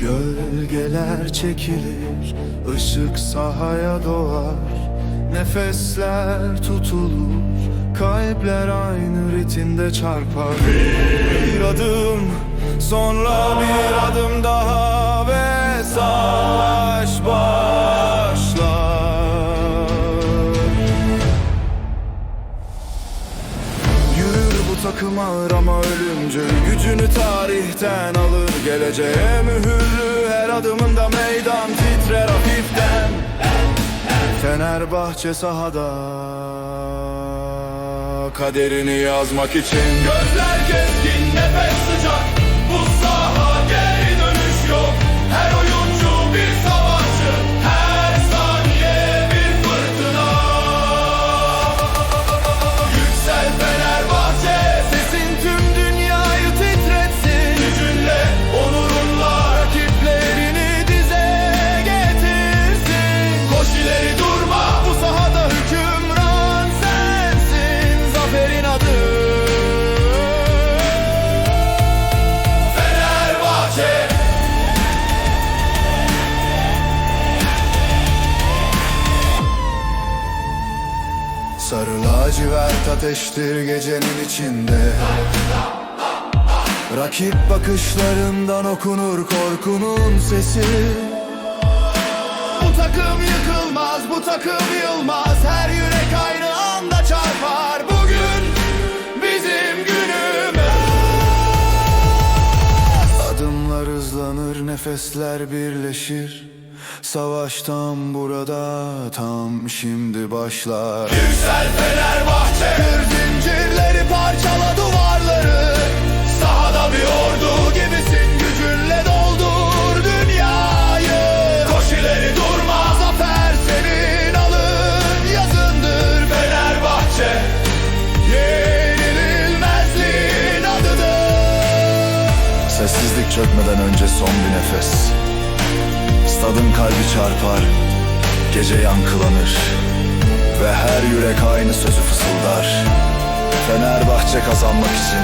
Gölgeler çekilir, ışık sahaya doğar. Nefesler tutulur, kalpler aynı ritimde çarpar. Bir adım, sonra bir adım daha ve savaş başlar takım ağır ama ölümcül. Gücünü tarihten alır geleceğe mühürlü. Her adımında meydan titrer hafiften. Fenerbahçe sahada Kaderini yazmak için. Gözler keskin, nefes sıcak. Bu saha Sarı lacivert ateştir gecenin içinde. Rakip bakışlarından okunur korkunun sesi. Bu takım yıkılmaz, bu takım yılmaz. Her yürek aynı anda çarpar. Bugün bizim günümüz. Adımlar hızlanır, nefesler birleşir Savaş tam burada, tam şimdi başlar. Yüksel Fenerbahçe. Kır zincirleri parçala duvarları. Sahada bir ordu Gibisin gücünle doldur dünyayı. Koş ileri durma Zafer senin alın. Yazındır Fenerbahçe. Yenilmezliğin adıdır. Sessizlik çökmeden önce son bir nefes Stadın kalbi çarpar Gece yankılanır. Ve her yürek aynı sözü fısıldar. Fenerbahçe kazanmak için